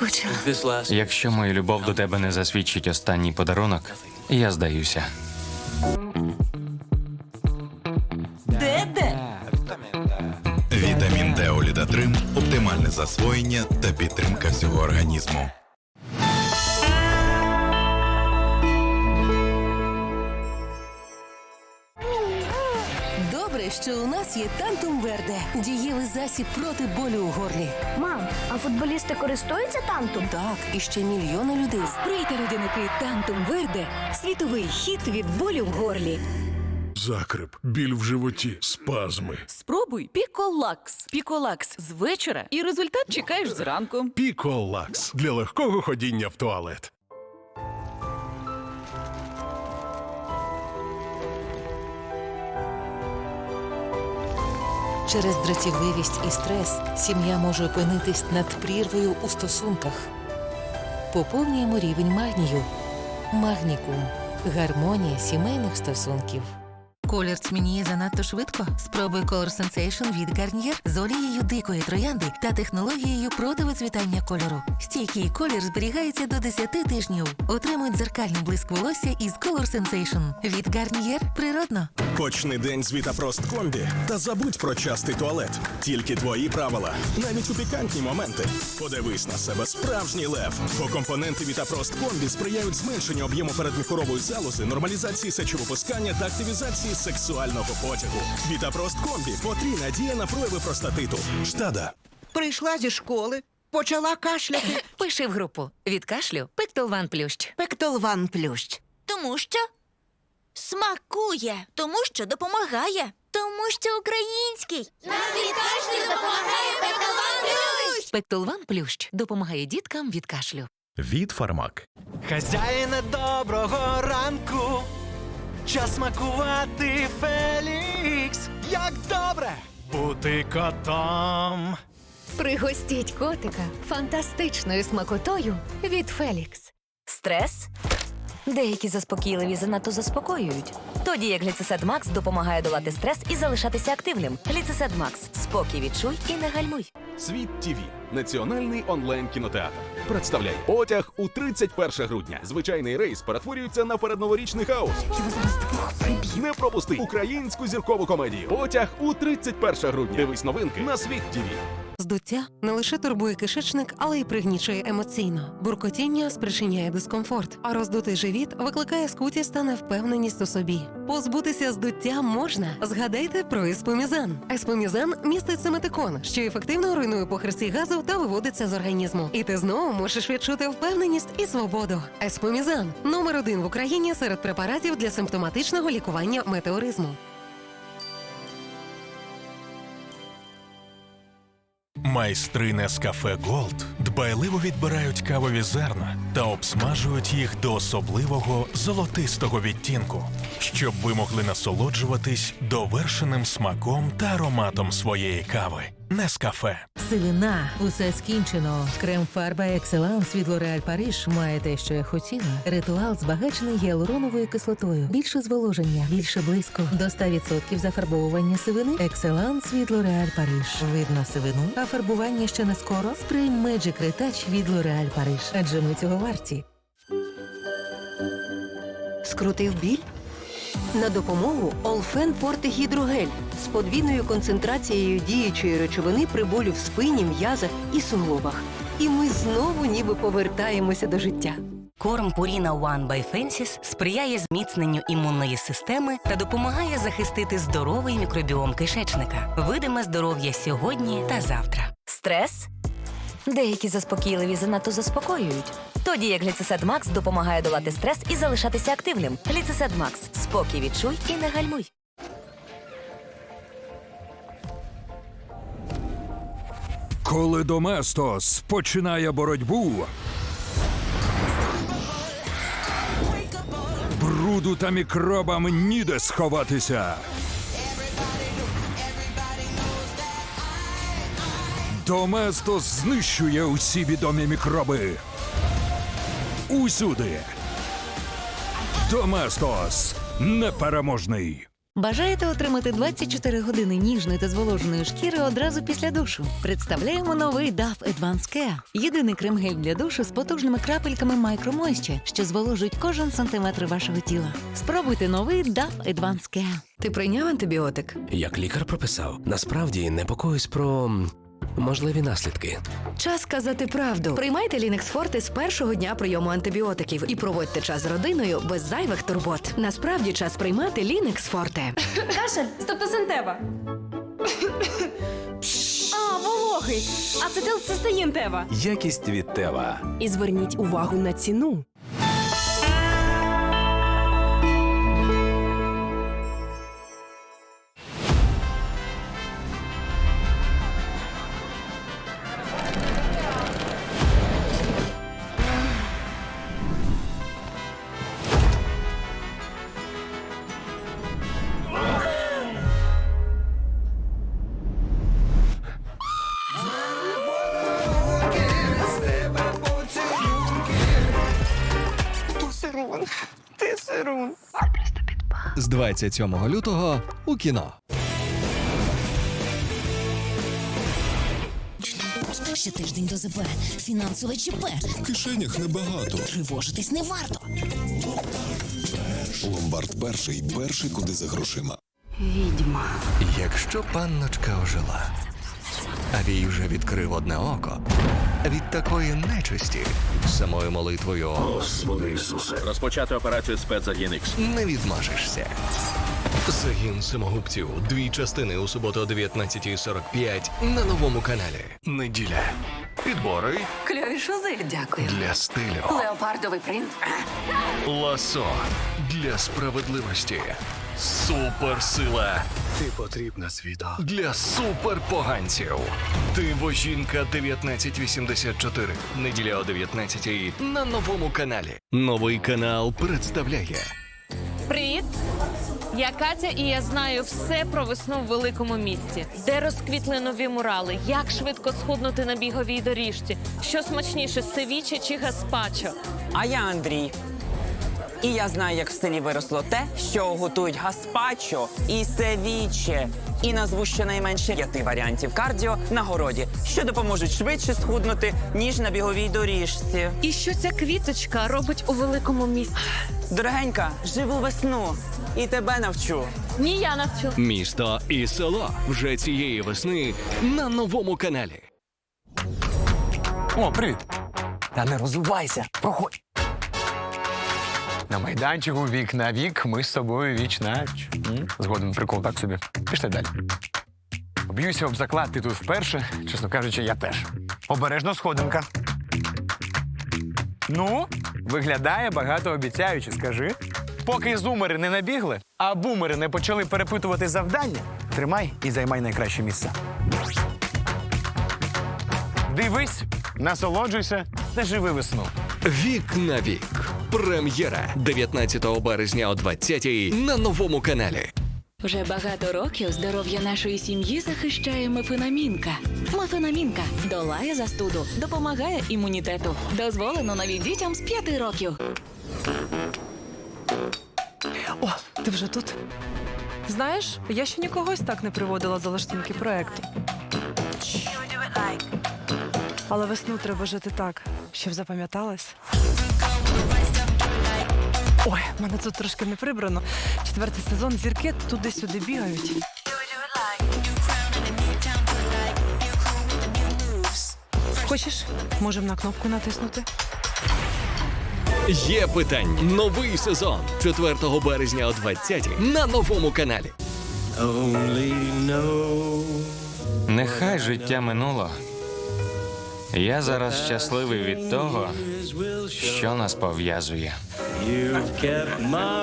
скучила. Якщо моя любов до тебе не засвідчить останній подарунок, я здаюся. Де де? Вітамін Д Олідатрим оптимальне засвоєння та підтримка всього організму. Добре, що у нас є Тантум Верде. Дієвий засіб проти болю у горлі. Мам, а футболісти користуються тантум? Так, і ще мільйони людей. Сприйте людяники Тантум Верде світовий хіт від болю в горлі. Закрип, біль в животі, спазми. Спробуй Піколакс. Піколакс з вечора, і результат чекаєш зранку. Піколакс для легкого ходіння в туалет. Через дратівливість і стрес сім'я може опинитись над прірвою у стосунках. Поповнюємо рівень магнію. Магнікум. Гармонія сімейних стосунків. Колір тьмяніє занадто швидко. Спробуй Color Sensation від Garnier з олією дикої троянди та технологією проти вицвітання кольору. Стійкий колір зберігається до 10 тижнів. Отримуй дзеркальний блиск волосся із Color Sensation. Від Garnier природно. Почни день з Вітафрост Комбі та забудь про частий туалет. Тільки твої правила, навіть у пікантні моменти. Подивись на себе справжній лев. Бо компоненти Вітафрост Комбі сприяють зменшенню об'єму передміхорової залози, нормалізації сечовипускання та активізації сексуального потягу. Вітафрост Комбі потрійна дія на прояви простатиту. Штада. Прийшла зі школи, почала кашляти. Пиши в групу від кашлю Пектолван Плющ. Пектолван плющ. Тому що смакує, тому що допомагає, тому що український. Нам від кашлю допомагає Петалан Пектолван Плющ допомагає діткам від кашлю. Від Фармак. Хазяїне доброго ранку. Час смакувати Фелікс. Як добре бути котом. Пригостіть котика фантастичною смакотою від Фелікс. Стрес? Деякі заспокійливі занадто заспокоюють. Тоді як гліцесед Макс допомагає долати стрес і залишатися активним. Гліцесед Макс. Спокій відчуй і не гальмуй. Світ ТВ – національний онлайн кінотеатр. Представляй потяг у 31 грудня. Звичайний рейс перетворюється на передноворічний хаос. Не пропусти українську зіркову комедію. Потяг у 31 грудня. Дивись новинки на світ ТВ. Здуття не лише турбує кишечник, але й пригнічує емоційно. Буркотіння спричиняє дискомфорт, а роздутий живіт викликає скутість та невпевненість у собі. Позбутися здуття можна. Згадайте про еспомізан. Еспомізан містить семетикон, що ефективно руйнує похресті газу та виводиться з організму. І ти знову можеш відчути впевненість і свободу. Еспомізан номер один в Україні серед препаратів для симптоматичного лікування метеоризму. Майстри Нескафе Голд дбайливо відбирають кавові зерна та обсмажують їх до особливого золотистого відтінку, щоб ви могли насолоджуватись довершеним смаком та ароматом своєї кави. Нескафе. Сивина, усе скінчено. Крем фарба Екселанс від L'Oréal Париж має те, що я хотіла. Ритуал збагачений гіалуроновою кислотою. Більше зволоження, більше блиску. До 100% зафарбовування сивини. Екселанс від L'Oréal Париж. Видно сивину, а фарбування ще не скоро. Спрей Magic Retouch від L'Oréal Париж. Адже ми цього варті. Скрутив біль? На допомогу Олфен Форте Гідрогель з подвійною концентрацією діючої речовини при болю в спині, м'язах і суглобах. І ми знову ніби повертаємося до життя. Корм Purina One by Fensis сприяє зміцненню імунної системи та допомагає захистити здоровий мікробіом кишечника. Видиме здоров'я сьогодні та завтра. Стрес? Деякі заспокійливі занадто заспокоюють. Тоді як гліцесед Макс допомагає долати стрес і залишатися активним. Гліцесед Макс. Спокій відчуй і не гальмуй. Коли Доместос починає боротьбу. Бруду та мікробам ніде сховатися. Доместос знищує усі відомі мікроби. Усюди. Доместос непереможний. Бажаєте отримати 24 години ніжної та зволоженої шкіри одразу після душу? Представляємо новий DAF Advanced Care. Єдиний крем-гель для душу з потужними крапельками Moisture, що зволожують кожен сантиметр вашого тіла. Спробуйте новий DAF Advanced Care. Ти прийняв антибіотик? Як лікар прописав, насправді непокоюсь про можливі наслідки. Час сказати правду. Приймайте Лінекс Форте з першого дня прийому антибіотиків і проводьте час з родиною без зайвих турбот. Насправді час приймати Лінекс Форте. Кашель, стептосинтева. А, вологий. Ацетилцистеїн-тева. Якість від Тева. І зверніть увагу на ціну. З 27 лютого у кіно. Ще тиждень до ЗП. Фінансове ЧП. В кишенях небагато. Тривожитись не варто. Ломбард перший, перший куди за грошима. Відьма. Якщо панночка ожила, а вій вже відкрив одне око. Від такої нечисті самою молитвою Господи Ісусе Розпочати операцію спецзагін Ікс. не відмажешся. Загін самогубців. Дві частини у суботу о 19.45 на новому каналі. Неділя. Підбори Кльові шузи. Дякую. для стилю. Леопардовий принт. Ласо для справедливості. Суперсила Ти потрібна світу. для суперпоганців. Диво жінка 1984. Неділя о 19 на новому каналі. Новий канал представляє Привіт! Я Катя, і я знаю все про весну в великому місті, де розквітли нові мурали, як швидко схуднути на біговій доріжці, що смачніше севіче чи гаспачо. А я Андрій. І я знаю, як в селі виросло те, що готують гаспачо і севіче. І назву щонайменше п'яти варіантів кардіо на городі, що допоможуть швидше схуднути, ніж на біговій доріжці. І що ця квіточка робить у великому місті? Дорогенька, живу весну і тебе навчу. Ні, я навчу. Місто і село вже цієї весни на новому каналі. О, привіт. Та не розувайся, проходь. На майданчику вік на вік ми з тобою віч навіч. М? Згоден прикол так собі. Пішли далі. Б'юся об заклад, ти тут вперше. Чесно кажучи, я теж. Обережно сходинка. Ну, виглядає багатообіцяюче, скажи. Поки зумери не набігли, а бумери не почали перепитувати завдання, тримай і займай найкраще місце. Дивись, насолоджуйся та живи весну. Вік на вік. Прем'єра 19 березня о 20-й на новому каналі. Вже багато років здоров'я нашої сім'ї захищає мефенамінка. Мефенамінка долає застуду, допомагає імунітету. Дозволено навіть дітям з 5 років. О, ти вже тут? Знаєш, я ще нікогось так не приводила за лаштунки проекту. Але весну треба жити так, щоб запам'яталась. Ой, в мене тут трошки не прибрано. Четвертий сезон зірки туди-сюди бігають. Хочеш, можемо на кнопку натиснути? Є питання. Новий сезон 4 березня о 20 на новому каналі. Нехай життя минуло. Я зараз щасливий від того, що нас пов'язує. You've kept my